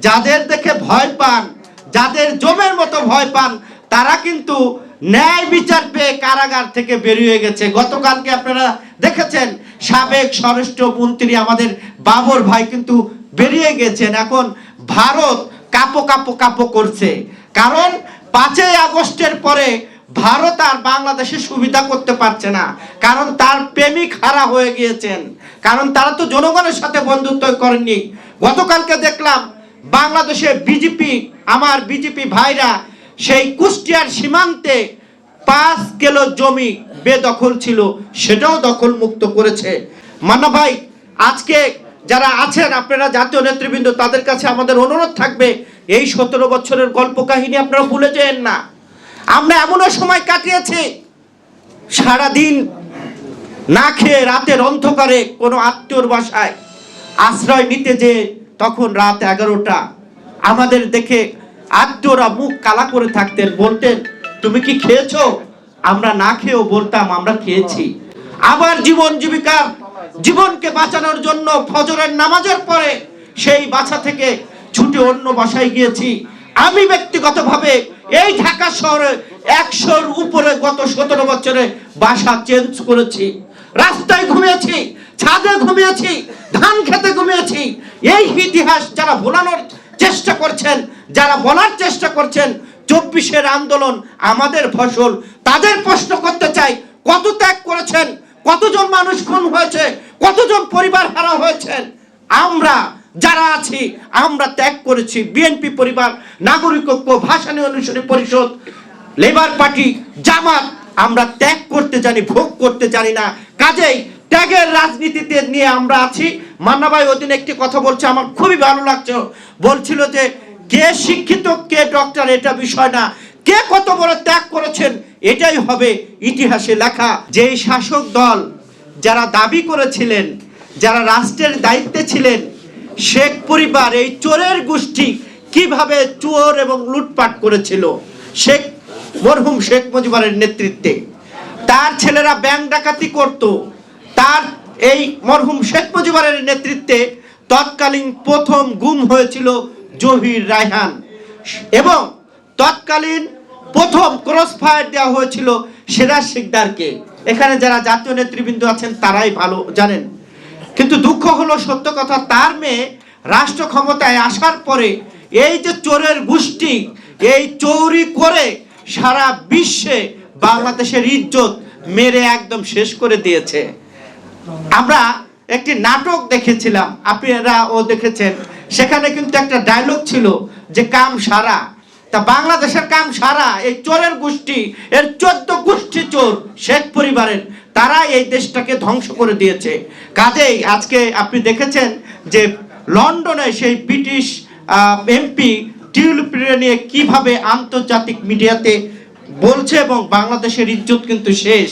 যাদের দেখে ভয় পান, যাদের জমের মতো ভয় পান, তারা কিন্তু ন্যায় বিচার পেয়ে কারাগার থেকে বেরিয়ে গেছে। গতকালকে আপনারা দেখেছেন, সাবেক স্বরাষ্ট্র মন্ত্রী আমাদের বাবর ভাই কিন্তু বেরিয়ে গেছেন। এখন ভারত কাপো কাপো কাপো করছে। কারণ পাঁচই আগস্টের পরে ভারত আর বাংলাদেশে সুবিধা করতে পারছে না। কারণ তার প্রেমিক হারা হয়ে গিয়েছেন। কারণ তারা তো জনগণের সাথে বন্ধুত্ব করেননি। গতকালকে দেখলাম বাংলাদেশে বিজেপি, আমার বিজেপি ভাইরা সেই কুষ্টিয়ার সীমান্তে পাঁচ কিলো জমি বেদখল ছিল, সেটাও দখল মুক্ত করেছে। মান্না ভাই, আজকে যারা আছেন, আপনারা জাতীয় নেতৃবৃন্দ, তাদের কাছে আমাদের অনুরোধ থাকবে, এই সতেরো বছরের গল্প কাহিনী আপনারা ভুলে যেন না। আমরা এমনও সময় কাটিয়েছি, সারাদিন না খেয়ে রাতের অন্ধকারে কোনো আত্মীয়র বাসায় আশ্রয় নিতে যে তখন রাত এগারোটা। আমাদের দেখে আত্মীয়রা মুখ কালা করে থাকতেন, বলতেন, তুমি কি খেয়েছো? আমরা না খেয়েও বলতাম, আমরা খেয়েছি। আবার জীবন জীবিকা, জীবনকে বাঁচানোর জন্য ফজরের নামাজের পরে সেই বাসা থেকে ছুটে অন্য বাসায় গিয়েছি। আমি ব্যক্তিগতভাবে এই ঢাকা শহরে একশোর উপরে গত সতেরো বছরে বাসা চেঞ্জ করেছি। রাস্তায় ঘুমিয়েছি ছাদে ঘুমিয়েছি, ধান খেতে ঘুমিয়েছি। এই ইতিহাস যারা ভোলানোর চেষ্টা করছেন, যারা বলার চেষ্টা করছেন, চব্বিশের আন্দোলন আমাদের ফসল। তাদের প্রশ্ন করতে চাই, কত ত্যাগ করেছেন? কতজন মানুষ খুন হয়েছে? কতজন পরিবার হারা হয়েছেন আমরা যারা আছি, আমরা ত্যাগ করেছি। বিএনপি পরিবার, নাগরিক ঐক্য ভাষানী অনুসারী পরিষদ, লেবার পার্টি, জামাত, আমরা ত্যাগ করতে জানি, ভোগ করতে জানি না। কাজেই ত্যাগের রাজনীতিতে নিয়ে আমরা আছি। মান্না ভাই ওদিন একটি কথা বলছে, আমার খুবই ভালো লাগছে। বলছিল যে, কে শিক্ষিত, কে ডক্টর এটা বিষয় না। কে কত বড় ত্যাগ করেছেন, এটাই হবে ইতিহাসে লেখা। যেই শাসক দল যারা দাবি করেছিলেন, যারা রাষ্ট্রের দায়িত্বে ছিলেন, শেখ পরিবার এই চোরের গোষ্ঠী কীভাবে চোর এবং লুটপাট করেছিল? শেখ, মরহুম শেখ মুজিবুরের নেতৃত্বে। তার ছেলেরা ব্যাংক ডাকাতি করত। তার এই মরহুম শেখ মুজিবুরের নেতৃত্বে তৎকালীন প্রথম গুম হয়েছিল জহির রায়হান। এবং তৎকালীন প্রথম ক্রস ফায়ার দেওয়া হয়েছিল সিরাজ শিকদারকে। এখানে যারা জাতীয় নেতৃবৃন্দ আছেন, তারাই ভালো জানেন। কিন্তু দুঃখ হলো, সত্য কথা, তার মেয়ে রাষ্ট্র ক্ষমতায় আসার পরে এই যে চোরের গোষ্ঠী, এই চৌরি করে সারা বিশ্বে বাংলাদেশের ইজ্জত মেরে একদম শেষ করে দিয়েছে। আমরা একটি নাটক দেখেছিলাম, আপনারা ও দেখেছেন। সেখানে কিন্তু একটা ডায়লগ ছিল যে কাম সারা। তা বাংলাদেশের কাম সারা, এই চোরের গোষ্ঠী, এর চোদ্দ গোষ্ঠী চোর শেখ পরিবারের তারা এই দেশটাকে ধ্বংস করে দিয়েছে। কাজেই আজকে আপনি দেখেছেন যে লন্ডনে সেই ব্রিটিশ এমপি টিউলিপে নিয়ে কীভাবে আন্তর্জাতিক মিডিয়াতে বলছে এবং বাংলাদেশের ইজ্জত কিন্তু শেষ।